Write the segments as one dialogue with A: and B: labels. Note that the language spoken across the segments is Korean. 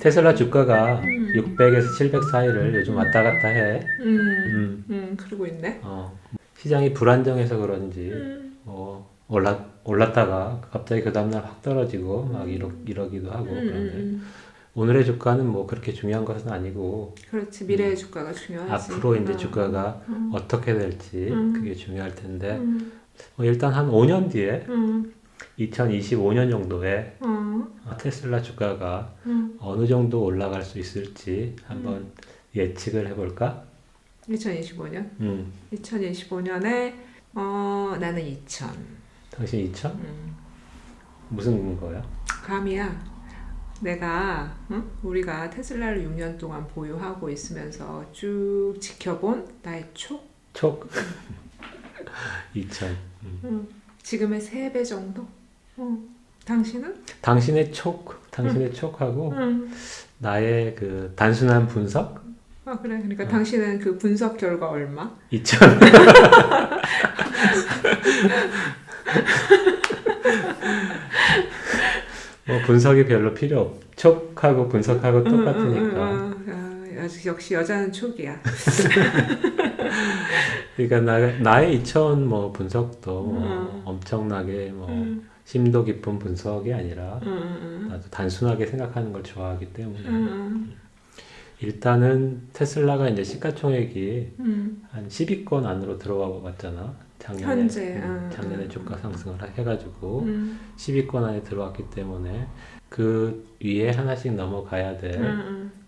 A: 테슬라 주가가
B: 음.
A: 600에서 700 사이를 요즘 왔다 갔다 해.
B: 음,
A: 음.
B: 음, 그러고 있네.
A: 어, 시장이 불안정해서 그런지
B: 음.
A: 뭐 올랐 올랐다가 갑자기 그 다음날 확 떨어지고 막 이러, 이러기도 하고
B: 음,
A: 그런데
B: 음,
A: 오늘의 주가는 뭐 그렇게 중요한 것은 아니고
B: 음. 그렇지 미래의 주가가 중요하지.
A: 앞으로 이제
B: 어.
A: 주가가
B: 음.
A: 어떻게 될지
B: 음.
A: 그게 중요할 텐데
B: 음,
A: 뭐 일단 한 5년 뒤에
B: 음,
A: 2025년 정도에
B: 음,
A: 테슬라 주가가
B: 음.
A: 어느 정도 올라갈 수 있을지 한번 예측을 해볼까?
B: 2025년.
A: 음,
B: 2025년에 어 나는 2000.
A: 당신 2000?
B: 음.
A: 무슨 거야?
B: 감이야. 내가 응? 우리가 테슬라를 6년 동안 보유하고 있으면서 쭉 지켜본 나의 촉
A: 촉? 2000. 음.
B: 응. 지금의 3배 정도. 응. 당신은?
A: 당신의 촉, 당신의 촉하고
B: 응.
A: 나의 그 단순한 분석?
B: 아 그래. 그러니까
A: 어.
B: 당신은 그 분석 결과 얼마?
A: 2000. 뭐 분석이 별로 필요 없. 촉하고 분석하고 똑같으니까.
B: 응, 응. 아, 여- 역시 여자는 촉이야.
A: 그러니까 나, 나의 2000뭐 분석도 뭐
B: 음.
A: 엄청나게 뭐
B: 응,
A: 심도 깊은 분석이 아니라
B: 응, 응,
A: 나도 단순하게 생각하는 걸 좋아하기 때문에. 일단은 테슬라가 이제 시가총액이
B: 응.
A: 한 10위권 안으로 들어가 봤잖아. 작년에
B: 현재,
A: 음,
B: 음,
A: 작년에
B: 음,
A: 주가 상승을 해가지고
B: 응,
A: 10위권 안에 들어왔기 때문에 그 위에 하나씩 넘어가야 될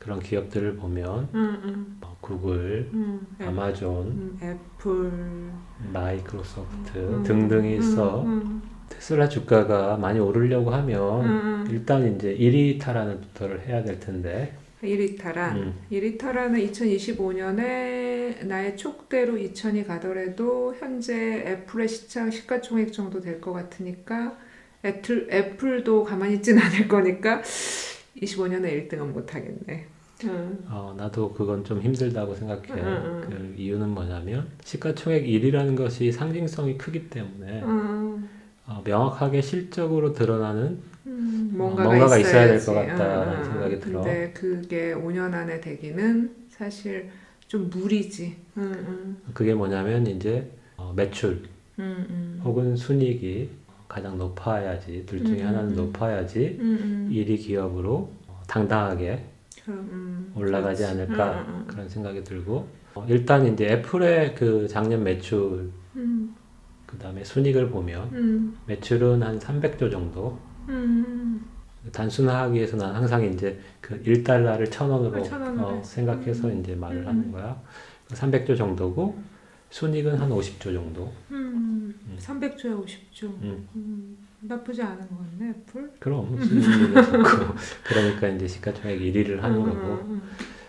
A: 그런 기업들을 보면 구글,
B: 응.
A: 아마존,
B: 음, 애플
A: 마이크로소프트
B: 음,
A: 등등이
B: 음,
A: 있어.
B: 음,
A: 테슬라 주가가 많이 오르려고 하면
B: 음, 음.
A: 일단 이제 1위 탈환을 부터를 해야 될 텐데
B: 1위 탈환.
A: 음.
B: 1위 탈환은 2025년에 나의 촉대로 2천이 가더라도 현재 애플의 시장 시가총액 정도 될 것 같으니까 애플, 애플도 가만히 있진 않을 거니까 25년에 1등은 못 하겠네. 음,
A: 어, 나도 그건 좀 힘들다고 생각해.
B: 음, 음.
A: 그 이유는 뭐냐면 시가총액 1위라는 것이 상징성이 크기 때문에
B: 음,
A: 어, 명확하게 실적으로 드러나는
B: 음,
A: 어,
B: 뭔가가,
A: 뭔가가 있어야 될것
B: 있어야지.
A: 같다라는
B: 음, 음.
A: 생각이 들어.
B: 근데 그게 5년 안에 되기는 사실 좀 무리지. 음, 음,
A: 그게 뭐냐면 이제 어, 매출
B: 음, 음.
A: 혹은 순이익이 가장 높아야지 둘 중에
B: 음,
A: 하나는
B: 음.
A: 높아야지
B: 음, 음.
A: 1위 기업으로 어, 당당하게
B: 음,
A: 올라가지
B: 그렇지.
A: 않을까
B: 음, 음,
A: 그런 생각이 들고 어, 일단 이제 애플의 그 작년 매출
B: 음,
A: 그 다음에 순이익을 보면
B: 음,
A: 매출은 한 300조 정도
B: 음,
A: 단순화하기 위해서 난 항상 이제 그 1달러를 천 원으로
B: 아, 천 원으로
A: 어,
B: 했어.
A: 생각해서
B: 음.
A: 이제 말을
B: 음.
A: 하는 거야. 300조 정도고 순익은 한 50조 정도.
B: 음,
A: 음.
B: 300조에 50조.
A: 음.
B: 음, 나쁘지 않은 것 같네, 애플.
A: 그럼 순익이 좋고 그러니까 이제 시가총액 1위를 하는
B: 음,
A: 거고.
B: 음,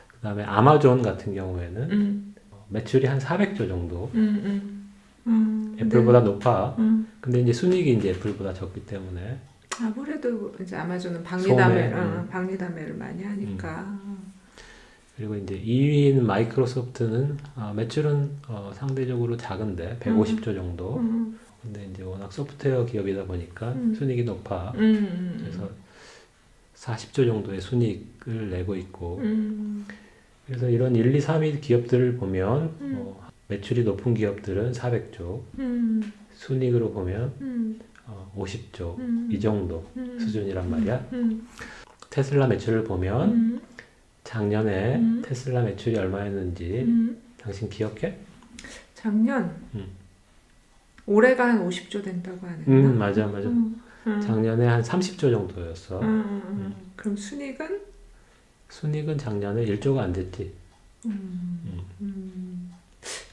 A: 그다음에 아마존 같은 경우에는
B: 음,
A: 매출이 한 400조 정도.
B: 음, 음, 음.
A: 애플보다 높아.
B: 음.
A: 근데 이제 순익이 이제 애플보다 적기 때문에
B: 아무래도 이제 아마존은 박리담회,
A: 소매, 음.
B: 어, 박리담회를 많이 하니까.
A: 그리고 이제 2위인 마이크로소프트는 어, 매출은 어, 상대적으로 작은데 150조 정도.
B: 음,
A: 근데 이제 워낙 소프트웨어 기업이다 보니까
B: 음.
A: 순이익이 높아.
B: 음, 음,
A: 그래서 40조 정도의 순이익을 내고 있고.
B: 음,
A: 그래서 이런 1, 2, 3위 기업들을 보면
B: 음.
A: 어, 매출이 높은 기업들은 400조,
B: 음,
A: 순이익으로 보면
B: 음,
A: 어, 50조
B: 음,
A: 이 정도
B: 음,
A: 수준이란 말이야.
B: 음,
A: 테슬라 매출을 보면
B: 음,
A: 작년에
B: 음.
A: 테슬라 매출이 얼마였는지
B: 음.
A: 당신 기억해?
B: 작년
A: 음.
B: 올해가 한 50조 된다고 하네.
A: 음 맞아 맞아.
B: 음, 음,
A: 작년에 한 30조 정도였어.
B: 음, 음, 음. 그럼 순익은?
A: 순이익은 작년에 1조가 안 됐지.
B: 음,
A: 음.
B: 음,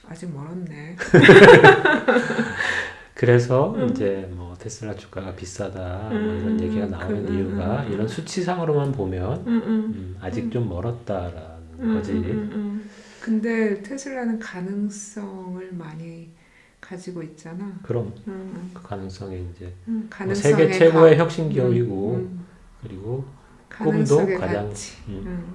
B: 아직 멀었네.
A: 그래서
B: 음.
A: 이제 뭐 테슬라 주가가 비싸다 뭐
B: 음,
A: 이런 얘기가 나오는
B: 그, 음,
A: 이유가
B: 음,
A: 이런
B: 음.
A: 수치상으로만 보면
B: 음, 음,
A: 음, 아직
B: 음.
A: 좀 멀었다라는
B: 음,
A: 거지.
B: 음, 음, 음. 근데 테슬라는 가능성을 많이 가지고 있잖아.
A: 그럼
B: 음,
A: 그 가능성이 이제
B: 음,
A: 뭐
B: 가능성의
A: 세계 최고의
B: 가-
A: 혁신 기업이고
B: 음,
A: 그리고
B: 음, 가능성의
A: 가장-
B: 가치.
A: 음,
B: 음,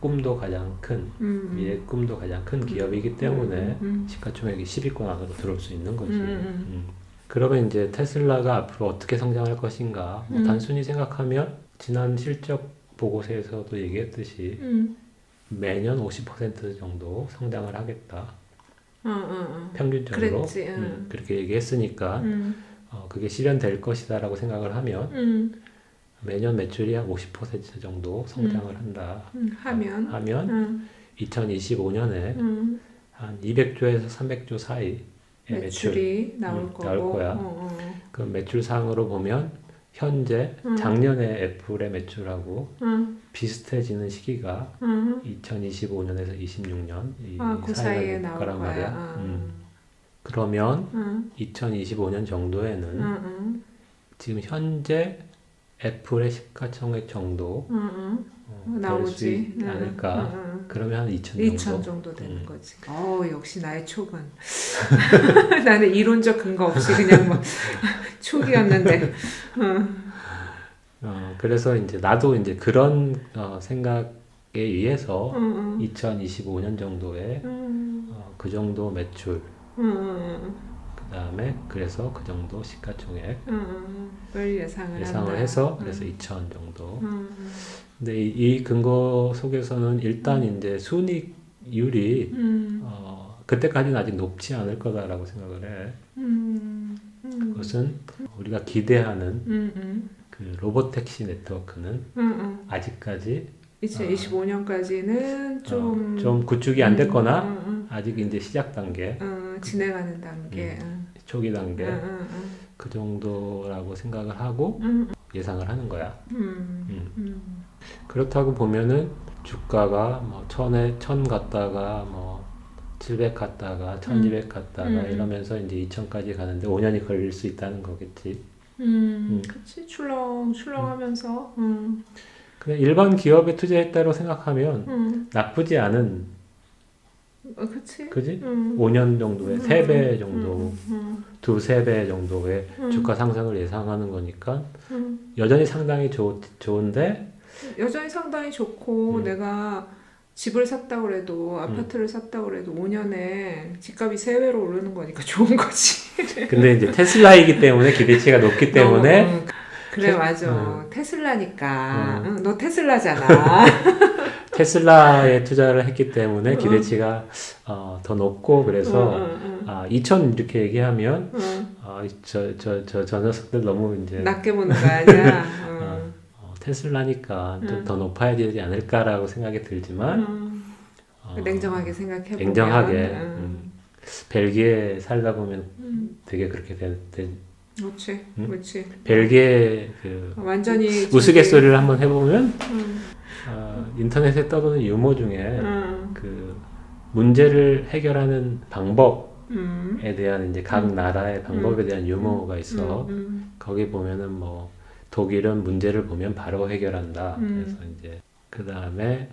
A: 꿈도 가장 큰
B: 음,
A: 미래 꿈도 가장 큰 기업이기 때문에
B: 음, 음,
A: 시가총액이 10위권 안으로 들어올 수 있는 거지.
B: 음, 음.
A: 음. 그러면 이제 테슬라가 앞으로 어떻게 성장할 것인가? 뭐
B: 음.
A: 단순히 생각하면 지난 실적 보고서에서도 얘기했듯이
B: 음.
A: 매년 50% 정도 성장을 하겠다.
B: 어, 어, 어.
A: 평균적으로
B: 그랬지, 응.
A: 음, 그렇게 얘기했으니까
B: 음.
A: 어, 그게 실현될 것이다라고 생각을 하면
B: 음.
A: 매년 매출이 한 50% 정도 성장을 한다.
B: 음. 하면
A: 하면
B: 음.
A: 2025년에
B: 음.
A: 한 200조에서 300조 사이의 매출
B: 매출이 나올
A: 음,
B: 거고
A: 나올 거야.
B: 어, 어.
A: 그 매출상으로 보면 현재
B: 음.
A: 작년에 애플의 매출하고
B: 음.
A: 비슷해지는 시기가
B: 음.
A: 2025년에서 26년 이
B: 아, 그 사이에
A: 될
B: 나올
A: 거란
B: 거야.
A: 말이야.
B: 아.
A: 음. 그러면
B: 음.
A: 2025년 정도에는
B: 음. 음.
A: 지금 현재 애플의 시가총액 정도
B: 음. 음.
A: 어,
B: 나오지.
A: 될수
B: 음.
A: 않을까.
B: 음. 음.
A: 그러면 한 2천
B: 2천
A: 정도.
B: 정도 되는
A: 음.
B: 거지. 어 역시 나의 촉은 나는 이론적 근거 없이 그냥 뭐 촉이었는데. 음.
A: 어, 그래서 이제 나도 이제 그런 어, 생각에 의해서
B: 음. 음.
A: 2025년 정도에
B: 음.
A: 어, 그 정도 매출
B: 음. 음.
A: 그 다음에 그래서 그 정도 시가총액
B: 음. 을 예상을
A: 예상을. 해서
B: 음.
A: 그래서 2천 정도.
B: 음.
A: 근데 이, 이 근거 속에서는 일단 이제 순이익률이
B: 음.
A: 어, 그때까지는 아직 높지 않을 거다라고 생각을 해.
B: 음. 음.
A: 그것은 우리가 기대하는
B: 음. 음.
A: 그 로봇 택시 네트워크는
B: 음. 음.
A: 아직까지
B: 2025년까지는 좀
A: 어, 좀 구축이 안 됐거나
B: 음, 음,
A: 아직 이제 시작 단계,
B: 음. 어, 진행하는 단계. 음.
A: 초기 단계. 그 정도라고 생각을 하고
B: 음.
A: 예상을 하는 거야.
B: 음.
A: 음.
B: 음.
A: 그렇다고 보면은 주가가 뭐 천에 천 갔다가 뭐 700 갔다가 1200 갔다가
B: 음.
A: 이러면서 이제 2000까지 가는데 5년이 걸릴 수 있다는 거겠지.
B: 음,
A: 음.
B: 그치 출렁 출렁하면서 음,
A: 그냥 일반 기업에 투자했다고 생각하면
B: 음,
A: 나쁘지 않은
B: 어, 그치
A: 그지?
B: 음,
A: 5년 정도에
B: 음,
A: 3배
B: 음,
A: 정도,
B: 음,
A: 두 세 배 정도의
B: 음,
A: 주가 상승을 예상하는 거니까
B: 음.
A: 여전히 상당히 좋, 좋은데
B: 여전히 상당히 좋고
A: 음.
B: 내가 집을 샀다 그래도 아파트를 샀다 그래도 5년에 집값이 세 배로 오르는 거니까 좋은 거지.
A: 근데 이제 테슬라이기 때문에 기대치가 높기 때문에
B: 음, 그래
A: 테-
B: 맞아 테슬라니까
A: 음.
B: 응, 너 테슬라잖아.
A: 테슬라에 투자를 했기 때문에
B: 음.
A: 기대치가 어, 더 높고 그래서
B: 응, 응,
A: 아, 2천 이렇게 얘기하면
B: 응, 응.
A: 아, 저, 저, 저, 저 녀석들 너무 이제
B: 낮게 보는 거 아니야. 응.
A: 어, 테슬라니까 좀
B: 음.
A: 더 높아야 되지 않을까라고 생각이 들지만
B: 음.
A: 어,
B: 냉정하게 생각해 보면
A: 냉정하게
B: 음.
A: 음, 벨기에 살다 보면
B: 음.
A: 되게 그렇게 된, 된
B: 그렇지,
A: 음?
B: 그렇지.
A: 벨기에 그
B: 완전히
A: 우스갯소리를 한번 해보면
B: 음,
A: 어, 인터넷에 떠도는 유머 중에
B: 음,
A: 그 문제를 해결하는 방법에
B: 음,
A: 대한 이제 각
B: 음.
A: 나라의 방법에 대한 유머가 있어.
B: 음,
A: 거기 보면은 뭐 독일은 문제를 보면 바로 해결한다.
B: 음.
A: 그래서 이제 그 다음에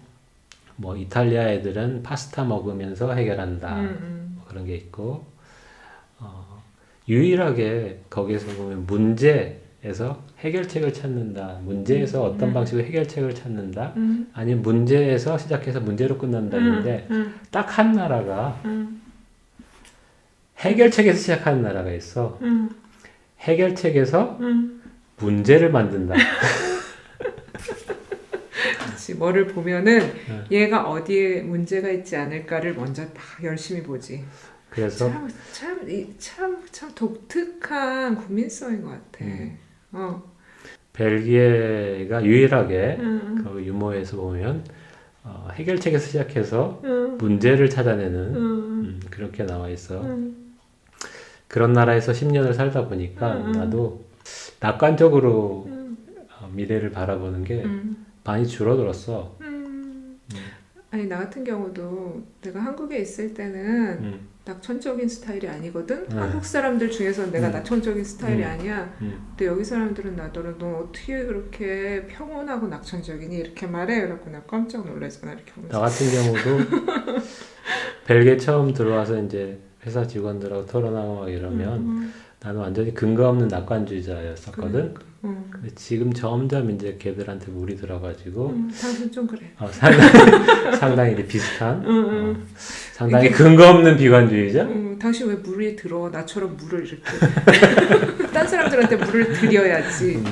A: 뭐 이탈리아 애들은 파스타 먹으면서 해결한다.
B: 음, 음,
A: 뭐 그런 게 있고 어, 유일하게 거기에서 보면 문제 에서 해결책을 찾는다. 문제에서
B: 음.
A: 어떤
B: 음.
A: 방식으로 해결책을 찾는다.
B: 음,
A: 아니면 문제에서 시작해서 문제로 끝난다는데
B: 음,
A: 딱한 나라가
B: 음,
A: 해결책에서 시작하는 나라가 있어.
B: 음,
A: 해결책에서
B: 음.
A: 문제를 만든다.
B: 그렇지. 뭐를 보면은
A: 네.
B: 얘가 어디에 문제가 있지 않을까를 먼저 막 열심히 보지.
A: 그래서
B: 참참 참 독특한 국민성인 것 같아.
A: 음.
B: 어.
A: 벨기에가 유일하게
B: 음,
A: 그 유머에서 보면 어, 해결책에서 시작해서
B: 음,
A: 문제를 찾아내는
B: 음,
A: 음, 그렇게 나와 있어.
B: 음,
A: 그런 나라에서 10년을 살다 보니까
B: 음, 음.
A: 나도 낙관적으로
B: 음,
A: 어, 미래를 바라보는 게
B: 음.
A: 많이 줄어들었어.
B: 음.
A: 음.
B: 아니 나 같은 경우도 내가 한국에 있을 때는
A: 음,
B: 낙천적인 스타일이 아니거든.
A: 네.
B: 한국 사람들 중에서는 내가
A: 음.
B: 낙천적인 스타일이
A: 음.
B: 아니야.
A: 음.
B: 근데 여기 사람들은 나더러 너 어떻게 그렇게 평온하고 낙천적이니 이렇게 말해. 그래갖고 내가 깜짝 놀라잖아 이렇게
A: 나
B: 보면서.
A: 같은 경우도 벨기에 처음 들어와서 이제 회사 직원들하고 토론하고 막 이러면
B: 음,
A: 나는 완전히 근거 없는 낙관주의자였었거든.
B: 음,
A: 근데 지금 점점 이제 걔들한테 물이 들어가지고
B: 음, 당신 좀 그래.
A: 어, 상당히, 상당히 이제 비슷한,
B: 음, 음.
A: 어, 상당히 근거 없는 비관주의자.
B: 음, 당신 왜 물이 들어? 나처럼 물을 이렇게. 딴 사람들한테 물을 드려야지.
A: 음.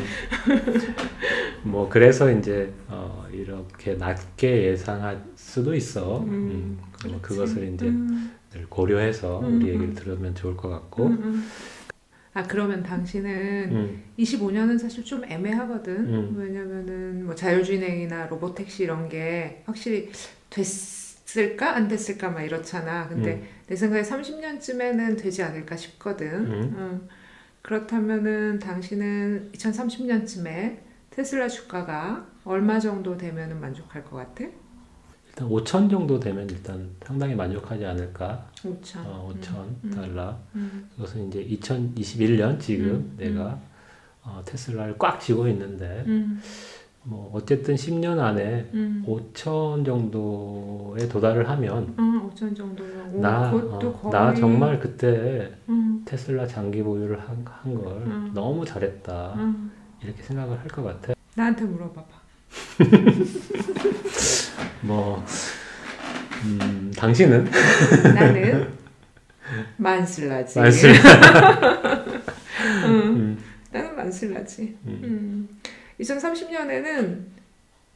A: 뭐 그래서 이제 어, 이렇게 낮게 예상할 수도 있어.
B: 음,
A: 음,
B: 그렇지.
A: 뭐 그것을 이제
B: 음,
A: 늘 고려해서
B: 음,
A: 우리 얘기를
B: 음.
A: 들으면 좋을 것 같고.
B: 음, 음. 아 그러면 당신은
A: 음,
B: 25년은 사실 좀 애매하거든.
A: 음.
B: 왜냐면은 뭐 자율주행이나 로보택시 이런 게 확실히 됐을까 안 됐을까 막 이렇잖아. 근데
A: 음.
B: 내 생각에 30년쯤에는 되지 않을까 싶거든.
A: 음.
B: 음. 그렇다면은 당신은 2030년쯤에 테슬라 주가가 얼마 정도 되면은 만족할 것 같아?
A: 일단 5천 정도 되면 일단 상당히 만족하지 않을까.
B: 5천.
A: 어, 5천
B: 음.
A: 달러.
B: 음.
A: 그것은 이제 2021년 지금
B: 음,
A: 내가 어, 테슬라를 꽉 쥐고 있는데
B: 음.
A: 뭐 어쨌든 10년 안에
B: 음.
A: 5천 정도에 도달을 하면
B: 음, 5천 정도면 오,
A: 나, 어,
B: 거의
A: 나 정말 그때
B: 음.
A: 테슬라 장기 보유를 한걸
B: 음.
A: 너무 잘했다
B: 음.
A: 이렇게 생각을 할 것 같아.
B: 나한테 물어봐봐.
A: 뭐 음, 당신은
B: 나는 만슬라지.
A: 만슬
B: 응.
A: 음,
B: 나는 만슬라지.
A: 음,
B: 음. 2030년에는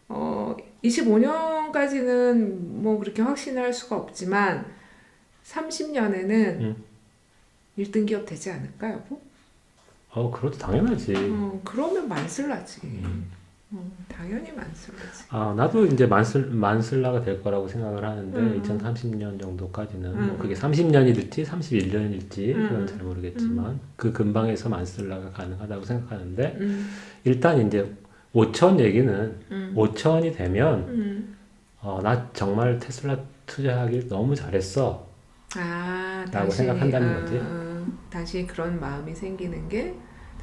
B: 어 25년까지는 뭐 그렇게 확신할 수가 없지만 30년에는
A: 음.
B: 1등 기업 되지 않을까 여보?
A: 어 그것도 당연하지.
B: 어, 그러면 만슬라지.
A: 음.
B: 어, 당연히 만슬라지.
A: 아 나도 이제 만슬 만슬라가 될 거라고 생각을 하는데
B: 음.
A: 2030년 정도까지는
B: 음.
A: 뭐 그게 30년이 될지 31년일지
B: 음.
A: 그건 잘 모르겠지만 그 근방에서 만슬라가 가능하다고 생각하는데
B: 음.
A: 일단 이제 5천 얘기는
B: 음.
A: 5천이 되면
B: 음.
A: 어, 나 정말 테슬라 투자하길 너무 잘했어.
B: 아,
A: 라고
B: 당신이,
A: 생각한다는
B: 어,
A: 거지.
B: 어, 당신이 그런 마음이 생기는 게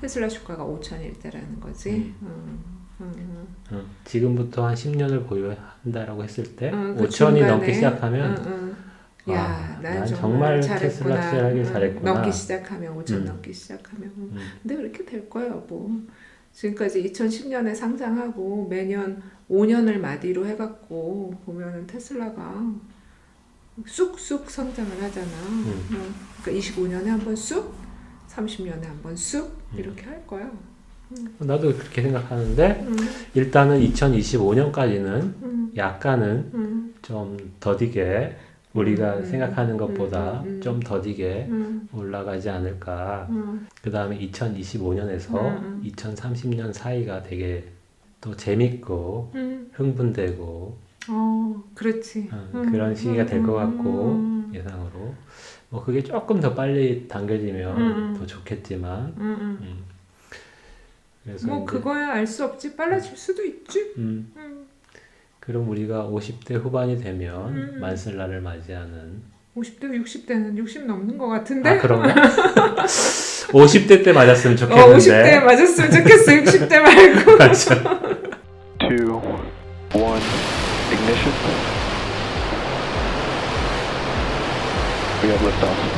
B: 테슬라 주가가 5천일 때라는 거지.
A: 음.
B: 어, 어, 어.
A: 어, 지금부터 한 10년을 보유한다라고 했을 때
B: 어, 그
A: 5천이
B: 중간에,
A: 넘기 시작하면
B: 어, 어.
A: 와,
B: 야, 난,
A: 난
B: 정말,
A: 정말. 테슬라 투자하길
B: 응,
A: 잘했구나.
B: 넘기 시작하면 5천
A: 음.
B: 넘기 시작하면. 응.
A: 음,
B: 근데 그렇게 될 거야, 뭐. 지금까지 2010년에 상장하고 매년 5년을 마디로 해갖고 보면은 테슬라가 쑥쑥 성장을 하잖아.
A: 음.
B: 어, 그러니까 25년에 한 번 쑥, 30년에 한 번쑥
A: 음.
B: 이렇게 할 거야.
A: 나도 그렇게 생각하는데
B: 음,
A: 일단은 2025년까지는
B: 음,
A: 약간은
B: 음,
A: 좀 더디게 우리가
B: 음,
A: 생각하는
B: 음,
A: 것보다
B: 음, 음.
A: 좀 더디게
B: 음,
A: 올라가지 않을까.
B: 음,
A: 그 다음에 2025년에서
B: 음, 음.
A: 2030년 사이가 되게 또 재밌고
B: 음.
A: 흥분되고
B: 어, 그렇지.
A: 어,
B: 음,
A: 그런 시기가 될것 같고
B: 음,
A: 예상으로 뭐 그게 조금 더 빨리 당겨지면
B: 음, 음.
A: 더 좋겠지만
B: 음, 음.
A: 음. 그래서
B: 뭐
A: 이제,
B: 그거야 알 수 없지. 빨라질 수도 있지.
A: 음,
B: 음.
A: 그럼 우리가 50대 후반이 되면
B: 음.
A: 만슬라를 맞이하는
B: 50대, 60대는 60 넘는 것 같은데.
A: 아 그런가? 50대 때 맞았으면
B: 어,
A: 좋겠는데
B: 50대 맞았으면 좋겠어. 60대 말고.
A: 맞아.
C: two, one, ignition. We have liftoff.